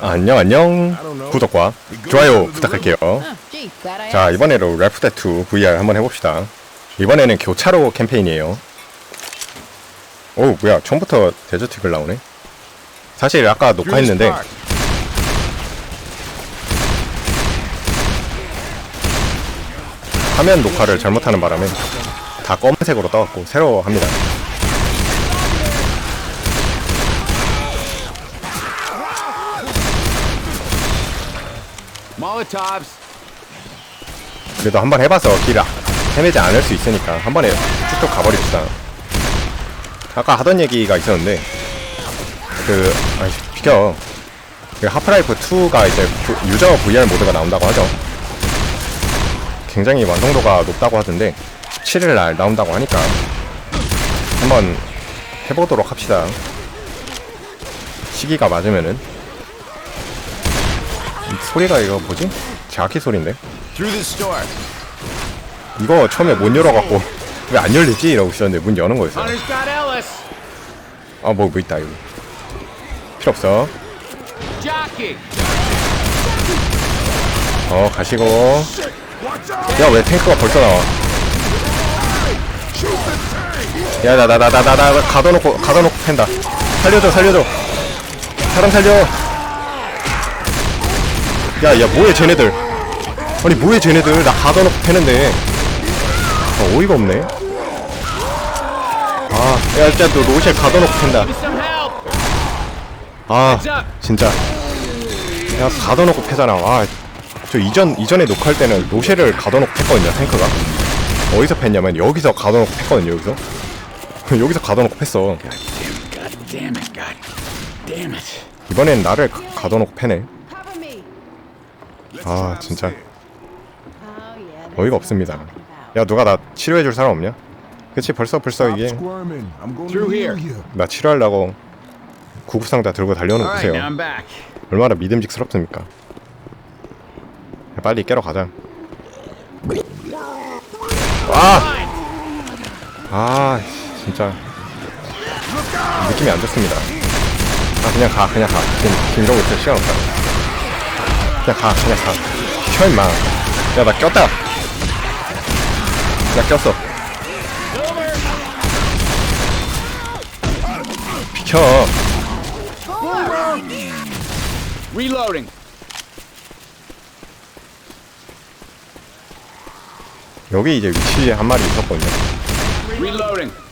안녕 안녕. 구독과 좋아요 부탁할게요. 자. 이번에도 래프트2 VR 한번 해봅시다. 이번에는 교차로 캠페인이에요. 오 뭐야 처음부터 데저틱을 나오네. 사실 아까 녹화했는데 화면 녹화를 잘못하는 바람에 다 검은색으로 떠갖고 새로 합니다 그래도 한번 해봐서 길 아- 헤매지 않을 수 있으니까 한 번에 쭉쭉 가버립시다. 아까 하던 얘기가 있었는데 그 아이 비켜. 그 하프라이프 2가 이제 부- 유저 VR 모드가 나온다고 하죠. 굉장히 완성도가 높다고 하던데 17일 날 나온다고 하니까 한번 해보도록 합시다. 시기가 맞으면은 이 소리가 이거 뭐지? 자키 소리인데? 이거 처음에 못 열어갖고 왜 안 열리지? 이러고 있었는데 문 여는 거였어요 Hunter's got Ellis. 아뭐 뭐 있다 여기 필요 없어. 어 가시고 야 왜 탱크가 벌써 나와 야 나 나 나 나 나 나 가둬놓고 가둬놓고 팬다 살려줘 살려줘 사람 살려 야야 뭐해 쟤네들? 아니 뭐해 쟤네들? 나 가둬놓고 패는데. 아, 어이가 없네. 아야 진짜 너 로쉘 가둬놓고 팬다. 아 진짜. 야 가둬놓고 패잖아. 와저 이전 이전에 녹화할 때는 로쉐를 가둬놓고 팼거든요 탱크가. 어디서 팼냐면 여기서 가둬놓고 팼거든요 여기서. 여기서 가둬놓고 팼어. 이번엔 나를 가- 가둬놓고 패네. 아 진짜. yeah. that's 어이가 없습니다. 야 누가 나 치료해줄 사람 없냐? 그치 벌써 벌써 이게. 나 치료하려고 구급상자 들고 달려오는 보세요. 얼마나 믿음직스럽습니까? 빨리 깨러 가자. 아! 아 진짜. 느낌이 안 좋습니다. 아 그냥 가 그냥 가. 지금, 지금 이러고 있을 시간 없다 그냥 가 그냥 가. 비켜 임마. 야나 꼈다. 나 꼈어. 비켜. Reloading. 여기 이제 위치에 한 마리 있었거든요. Reloading.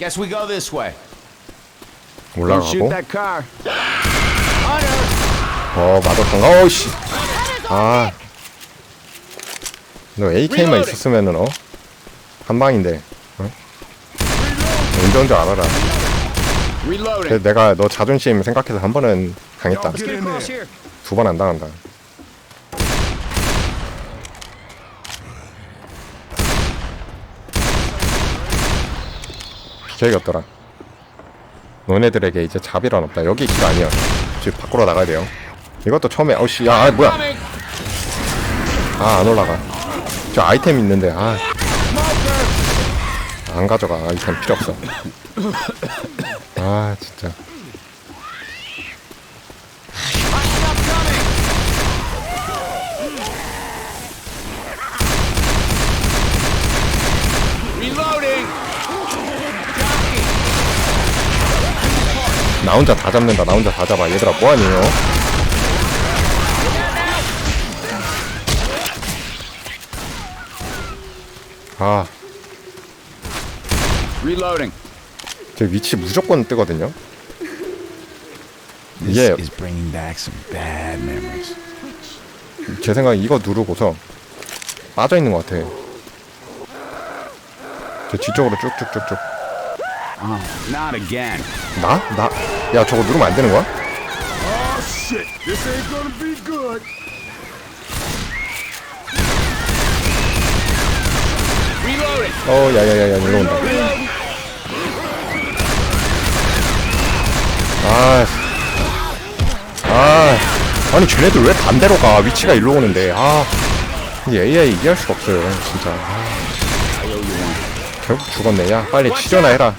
Guess we go this way. Don't shoot 올라가고 that car. Hunter. 어 마더탕 어우씨 아. 너 AK만 있었으면은 어? 한 방인데. 어? 언제 언제 알아라. Reloading. 그래도 내가 너 자존심 생각해서 한 번은 당했다. Let's get across here. 두 번 안 당한다. 비켜야겠더라. 너네들에게 이제 자비란 없다. 여기 길 아니야. 지금 밖으로 나가야 돼요. 이것도 처음에 어씨 야 아, 뭐야. 아 안 올라가 저 아이템 있는데 아 안 가져가 아이템 필요 없어 아 진짜 Reloading. 나 혼자 다 잡는다 나 혼자 다 잡아. 얘들아 뭐하니요 아. Reloading. 제 위치 무조건 뜨거든요? This 이게 is bringing back some bad memories. 제 생각에 이거 누르고서 빠져 있는 것 같아. 저 뒤쪽으로 쭉쭉쭉쭉 Not again. 나? 나? 야 저거 누르면 안 되는 거야? Oh shit! This ain't gonna be good. Reloading. 어 야야야야 일로 온다 아, 아, 아니 쟤네들 왜 반대로 가? 위치가 일로 오는데. 아, 이 AI 이해할 수가 없어요 진짜 아. 결국 죽었네 야 빨리 치료나 해라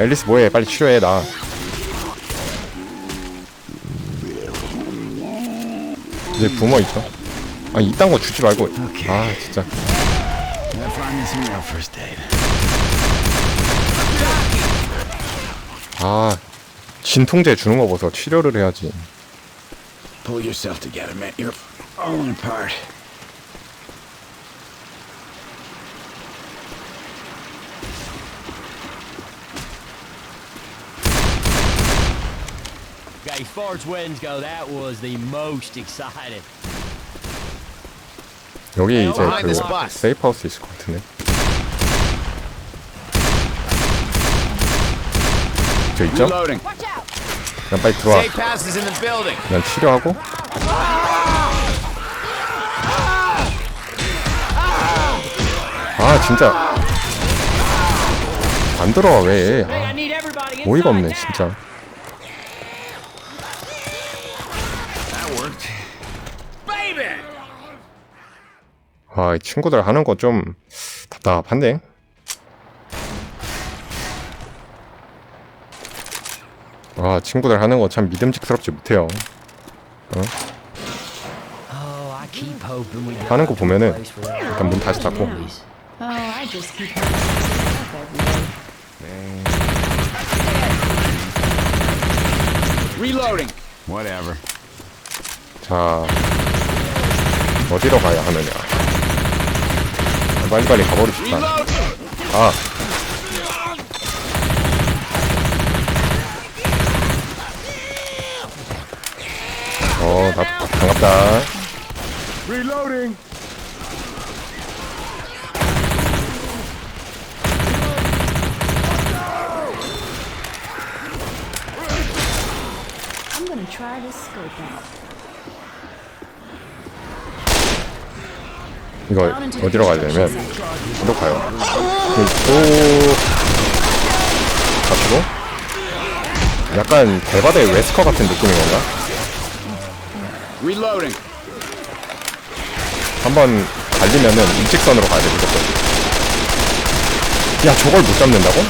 앨리스 뭐해 빨리 치료해 나 이제 부모 있죠 아 이딴 거 주지 말고 아 진짜. 아 진통제 주는 거 보소 치료를 해야지 Pull yourself together, man. You're falling apart. As far as weddings go, that was the most exciting. 여기 이제 behind 그 this bus. 세이프 하우스 있을 것 같은데 저 있죠? Reloading. 그냥 빨리 들어와 Safe passes in the building. 그냥 치료하고 아 진짜 안 들어와 왜 아, I need everybody inside 어이가 없네 now. 진짜 아이 친구들 하는 거 좀 답답한데 아 친구들 하는 거 참 믿음직스럽지 못해요 Oh, we 하는 거 보면은 일단 문 다시 닫고 Oh. 자 어디로 가야 하느냐 빨리빨리 가버립시다. 아 어, 나 반갑다. Reloading. I'm gonna try this scope out. 이거 어디로 가야 되냐면, 이로 가요. 또, 가지고, 약간 대바대 웨스커 같은 느낌인 건가? Reloading. 한번 달리면은 일직선으로 가야 돼, 무조건. 야, 저걸 못 잡는다고?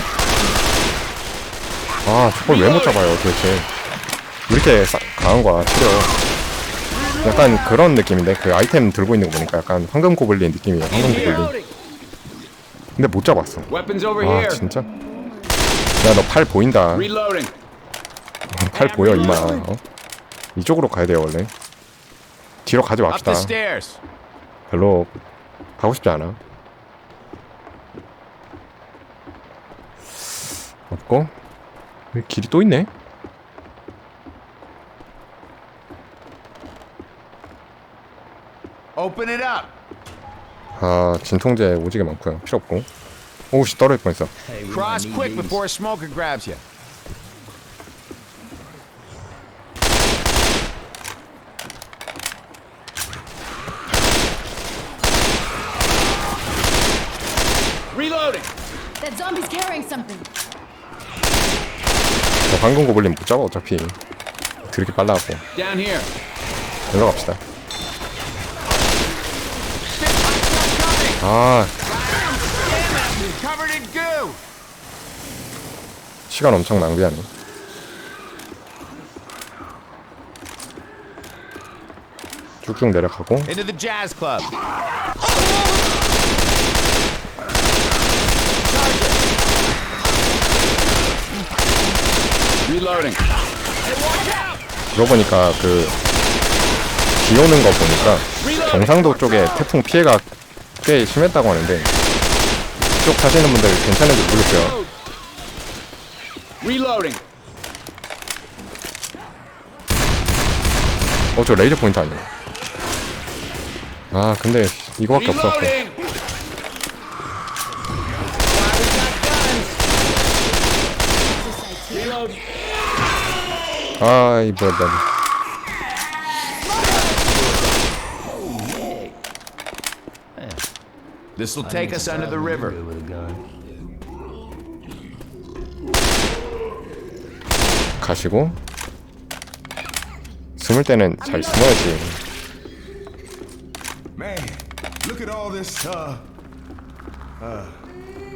아, 저걸 왜 못 잡아요, 도대체. 왜 이렇게 싸, 강한 거야, 치료. 약간 그런 느낌인데, 그 아이템 들고 있는 거 보니까 약간 황금 고블린 느낌이에요, 황금 고블린. 근데 못 잡았어. 아. 진짜? 야, 너 팔 보인다. Reloading. 팔 보여, 임마. 어? 이쪽으로 가야 돼요, 원래. 뒤로 가지 맙시다. 별로 가고 싶지 않아. 없고 왜 길이 또 있네? Open it up. 아 진통제 오지게 많고요. 필요 없고. 오우씨 떨어질 뻔했어. Cross quick before a smoker grabs you. Reloading. That zombie's carrying something. 저 황금 고블린 못 잡아 어차피. 드럽게 빨라갖고. Down here. 일로 갑시다. 아. 시간 엄청 낭비하네. 쭉쭉 내려가고. 들어보니까 그 비 오는 거 보니까 경상도 쪽에 태풍 피해가 꽤 심했다고 하는데 그쪽 사시는 분들 괜찮은지 모르겠어요. Reloading. 어 저 레이저 포인트 아니에요? 아 근데 이거밖에 없어. Reloading. 아이 뭐야 뭐야. This will take us under the river. With a gun. 가시고 숨을 때는 잘 숨어야지. Man, look at all this, uh,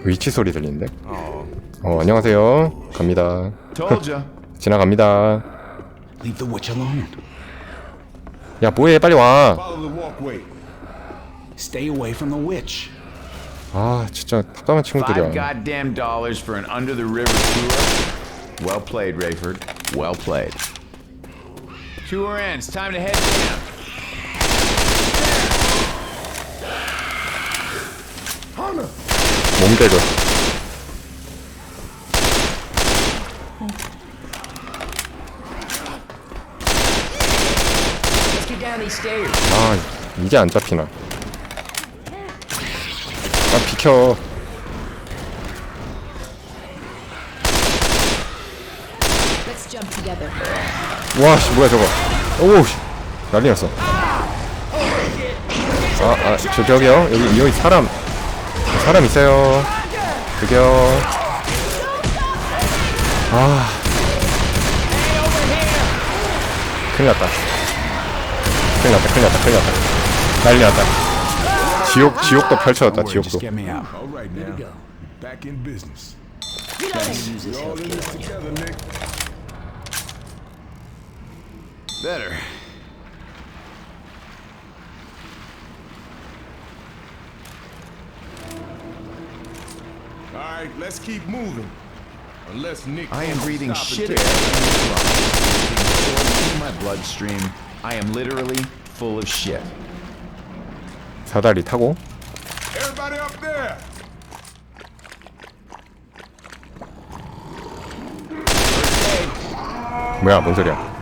위치 소리 들리는데? 어 안녕하세요 갑니다 Told ya. 지나갑니다 Leave the witch alone. 야 뭐해 빨리 와아 follow the walkway. Stay away from the witch. 아, 진짜 답답한 Five 친구들이야 goddamn dollars for an under the river tour. Well played, Rayford. Well played. Tour ends. Time to head down. 몸개그 Let's get down these stairs. 아 이제 안 잡히나 together. 와씨 뭐야 저거. 오우 씨, 난리 났어. 아아 저 저기요. 여기 여기 사람. 사람 있어요. 저기요. 아. 큰일 났다. 큰일 났다 큰일 났다 큰일 났다. 난리 났다 지옥 지옥도 펼쳐졌다 지옥도. Better. All right, let's keep moving. Unless Nick. I am breathing shit air. In my bloodstream. I am literally full of shit. 사다리 타고! 뭐야 뭔 소리야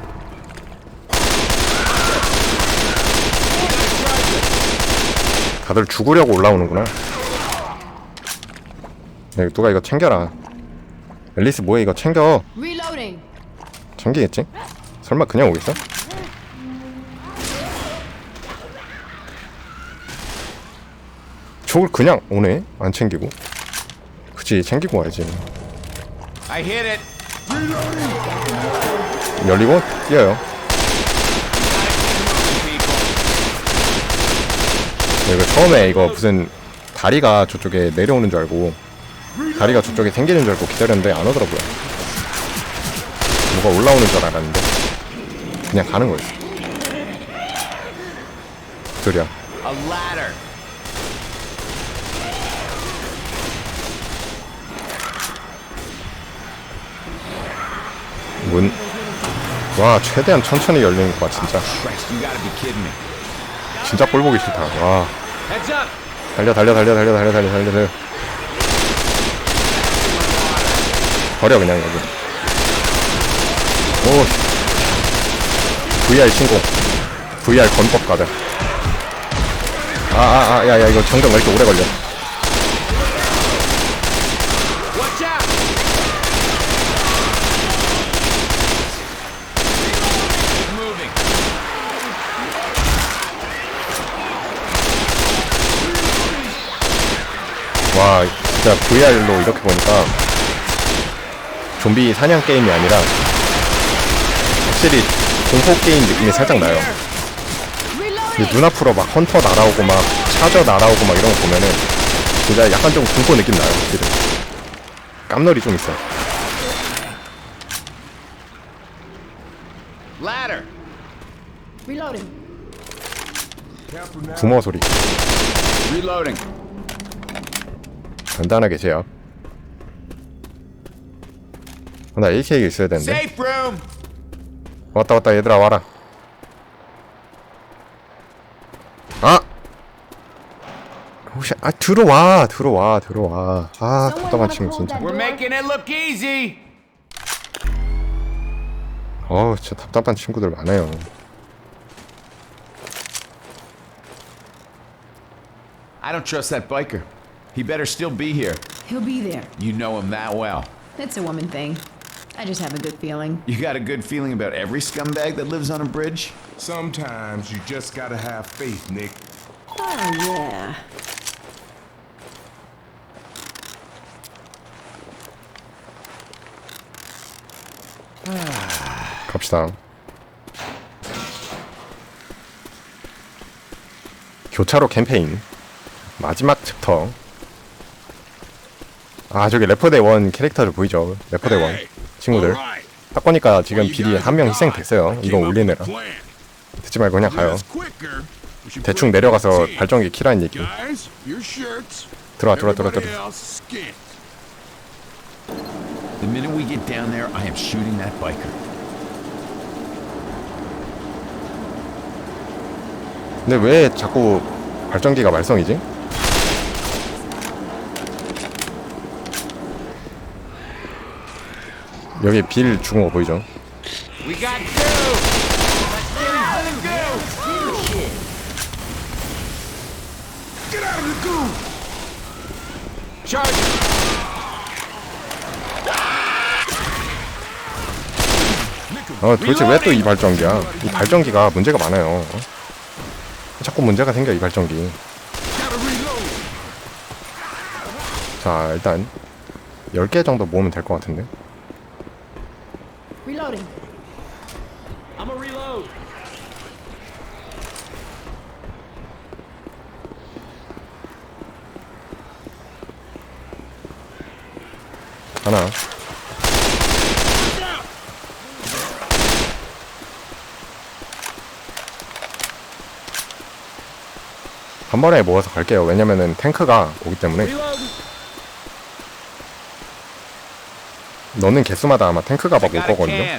다들 죽으려고 올라오는구나 야, 누가 이거 챙겨라 앨리스 뭐해 이거 챙겨. 챙기겠지? 설마 그냥 오겠어? 저걸 그냥 오네? 안 챙기고. 그치 챙기고 와야지. 열리고 뛰어요. 네, 이거 처음에 이거 무슨 다리가 저쪽에 내려오는 줄 알고 다리가 저쪽에 생기는 줄 알고 기다렸는데 안 오더라고요. 뭐가 올라오는 줄 알았는데 그냥 가는 그소 문. 와, 최대한 천천히 열리는 거 같아, 진짜. 진짜 꼴 보기 싫다. 와. 달려, 달려, 달려, 달려, 달려, 달려, 달려, 달려. 버려, 그냥, 여기. 오. VR 신공. VR 건법 가자. 아, 아, 아, 야, 야, 이거 장정 왜 이렇게 오래 걸려. 와 진짜 VR로 이렇게 보니까 좀비 사냥 게임이 아니라 확실히 공포 게임 느낌이 살짝 나요 이 눈앞으로 막 헌터 날아오고 막 차저 날아오고 막 이런 거 보면은 진짜 약간 좀 공포 느낌 나요 확실히 깜놀이 좀 있어 Ladder. Reloading. Careful now. 부모 소리. 간단하게 제압 어, 나 AK 있어야 되는데. 왔다 왔다. 얘들아 와라. 아! 혹시 아 들어와 들어와 들어와. 아 답답한 친구 진짜. We're making it look easy. 어우 진짜 답답한 친구들 많아요. I don't trust that biker. He better still be here. He'll be there. You know him that well. It's a woman thing. I just have a good feeling. You got a good feeling about every scumbag that lives on a bridge? Sometimes you just gotta have faith, Nick. Oh, yeah. 갑시다 교차로 캠페인 마지막 챕터 아 저기 레퍼대 원 캐릭터들 보이죠 레퍼대 원 친구들. 딱 보니까 지금 비리 한 명 희생됐어요 이거 올리느라. 듣지 말고 그냥 가요 대충 내려가서. 발전기 키라는 얘기. 들어와 들어와 들어와 들어와. The minute we get down there, I am shooting that biker. 근데 왜 자꾸 발전기가 말썽이지? 여기 빌 죽은 거 보이죠? 어 도대체 왜 또 이 발전기야? 이 발전기가 문제가 많아요. 어? 자꾸 문제가 생겨 이 발전기. 자 일단 10개 정도 모으면 될 것 같은데 Reloading. I'm a reload. 하나 한 번에 모아서 갈게요 왜냐면은 탱크가 오기 때문에. 너는 개수마다 아마 탱크가 막 올 거거든요.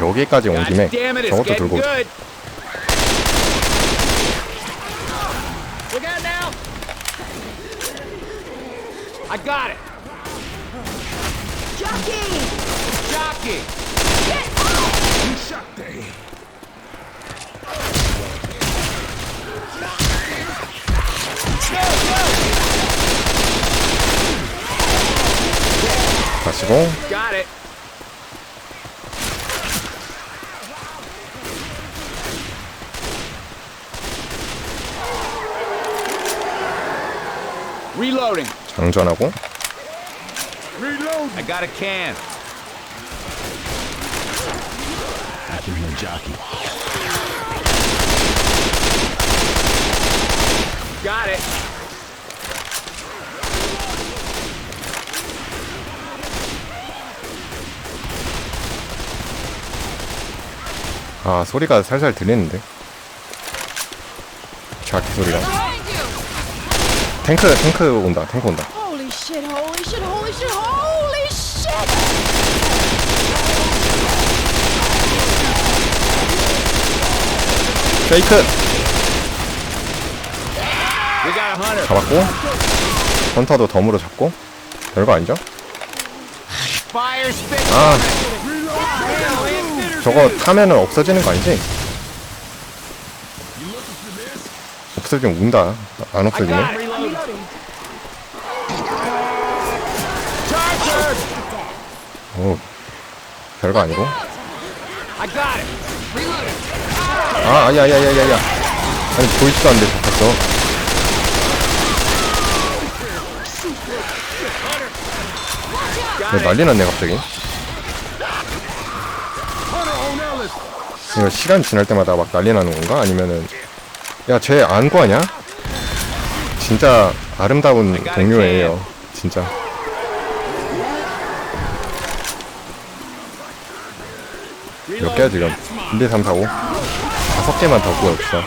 여기까지 온 김에 저것도 들고 I got it! Jockey! Jockey! Get off! You shot day! Press it. Got it. Reloading. 장전하고 Reload. I got a can. I can hear jockey. Got it. 아 소리가 살살 들리는데 자기 소리가 탱크 탱크 온다 탱크 온다 Holy shit, holy shit, holy shit, holy shit! 페이크 We got a hunter. 잡았고 헌터도 덤으로 잡고 별거 아니죠? 아 저거 타면은 없어지는 거 아니지? 없어지면 운다 안. Charger. 오 별거 아니고 I got it. 아 아야야야야야 아니 보이지도 않는데 잡혔어 it. 난리 났네 갑자기 이거 시간 지날 때마다 막 난리 나는 건가? 아니면은 야 쟤 안고 하냐? 진짜 아름다운 동료예요 진짜 몇 개야 지금 1, 2, 3, 4, 5 다섯 개만 더 구해봅시다.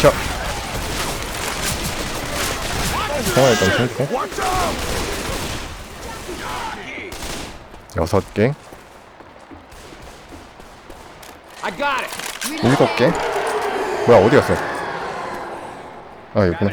켜 통화 일단 out. 여섯 개. 일곱 개? 뭐야 어디 갔어? 아 여기구나.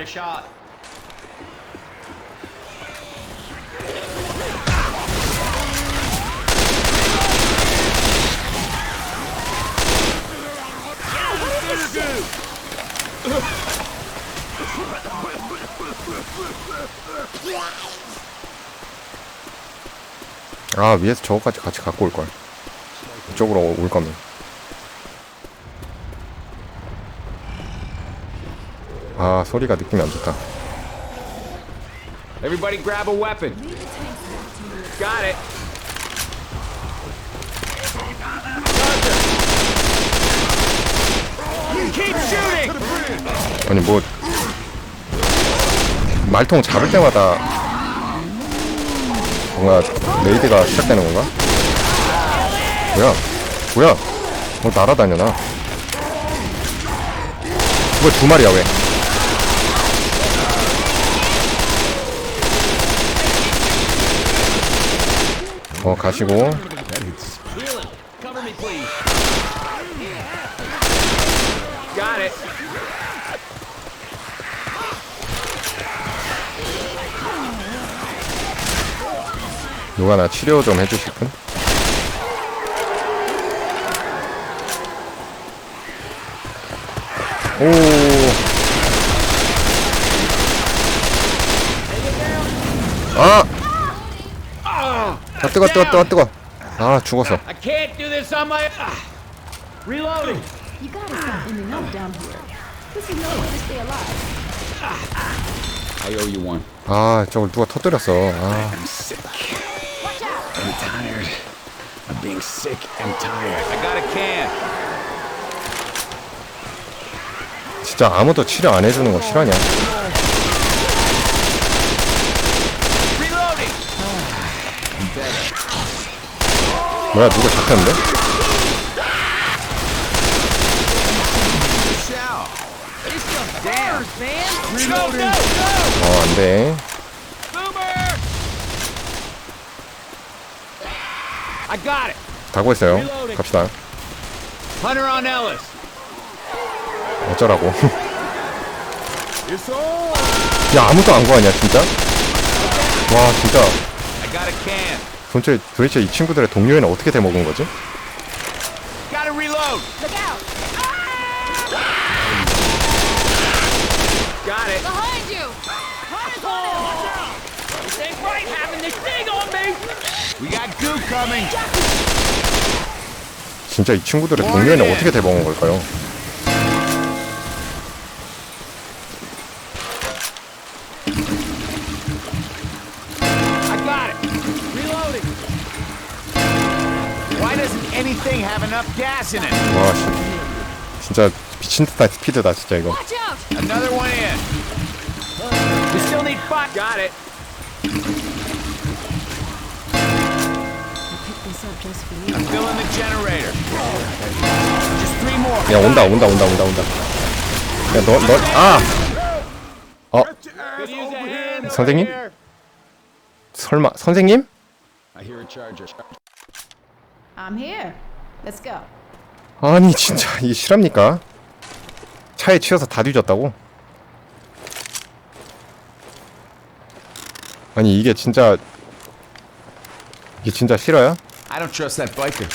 아 위에서 저거까지 같이 갖고 올걸. 이쪽으로 올 거면 아 소리가 느낌이 안 좋다 Everybody grab a weapon. Got it. Keep shooting! 아니 뭐 말통 잡을 때마다 뭔가 레이드가 시작되는 건가? 뭐야? 뭐야? 뭐 날아다녀 나왜두 마리야 왜? 어 가시고. 누가 나 치료 좀 해주실 분? 오. 아! 아 뜨거 뜨거 뜨거 뜨거. 아 죽었어. I can't do this on my. Ah. Reloading. You gotta stop ending up down here. This is no way to stay alive. I owe you one. 아 저걸 누가 터뜨렸어. 아 I'm sick. I'm tired. I'm being sick and tired. I got a can. 진짜 아무도 치료 안 해주는 거 실화냐? Reloading. 뭐야 누가 잡혔는데? 어 안돼. 가고 있어요. 갑시다. 어쩌라고. 야 아무도 안 구하냐 진짜? 와 진짜. 도대체, 도대체 이 친구들의 동료에는 어떻게 돼먹은 거지? 진짜 이 친구들의 동료에는 어떻게 돼먹은 걸까요? 진짜 미친 듯한 스피드다 진짜 이거. Watch out! Another one in. We still need five. Got it. Pick this up just for you. I'm filling the generator. Just three more. 야 온다 온다 온다 온다 온다. 야너 너 아! 어 Could use a hand. 선생님? 설마 선생님? I hear a charger. I'm here. Let's go. 아니 진짜 이게 실합니까? 차에 치여서 다 뒤졌다고? 아니 이게 진짜 이게 진짜 싫어요? I don't trust that biker.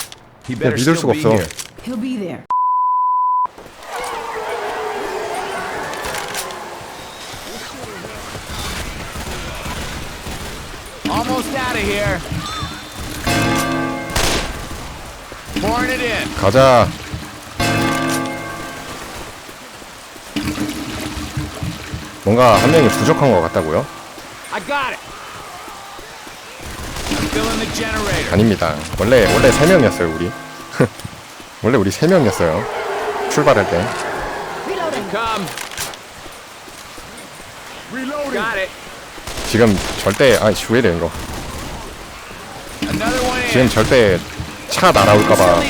He 야 better 믿을 still 수가 be 없어. here. He'll be there. Almost out of here. 가자. 뭔가 한 명이 부족한 것 같다고요? I got it. I'm filling the generator. 아닙니다. 원래 원래 세 명이었어요 우리. 원래 우리 세 명이었어요. 출발할 때. Reloading. Come. Reloading. Got it. 지금 절대 아이씨 왜 이래 이거. Another one in. 지금 절대 차 날아올까봐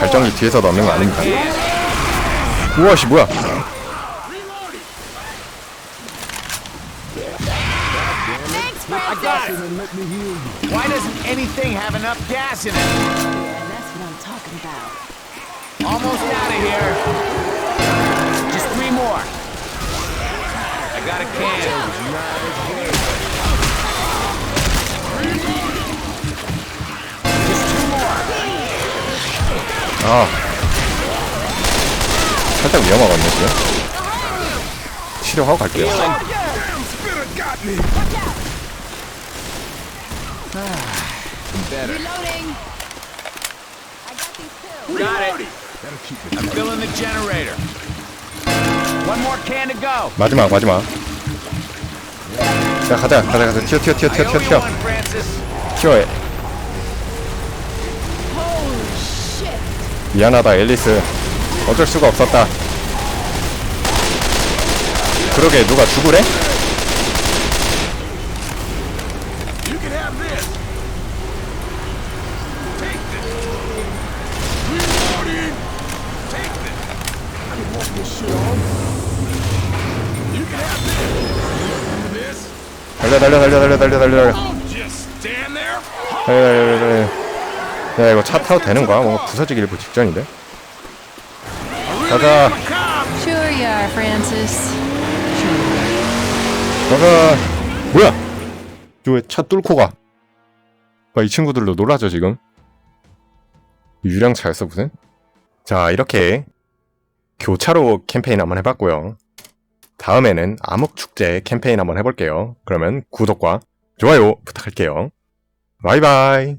발전기 뒤에서 넣는 거 아닙니다. 우와 씨 뭐야? I got it. Why doesn't anything have enough gas in it? Yeah, that's what I'm talking about. Almost out of here. Just three more. I got a can. 아 살짝 위험하거든요 지금. 치료하고 갈게요. 마지막 마지막 자 가자 가자 가자 튀어 튀어 튀어 튀어 튀어 튀어. 튀어 미안하다 앨리스 어쩔 수가 없었다 그러게 누가 죽으래? 달려 달려 달려 달려 달려 달려 달려. 달려 달려 달려 야 이거 차 타도 되는 거야? 뭔가 부서지기 일부 직전인데? 가자. Sure you are, Francis. 가자. 뭐야? 왜 차 뚫고 가? 와, 이 친구들도 놀라죠 지금? 유량차였어 무슨? 자 이렇게 교차로 캠페인 한번 해봤고요. 다음에는 암흑축제 캠페인 한번 해볼게요. 그러면 구독과 좋아요 부탁할게요. 바이바이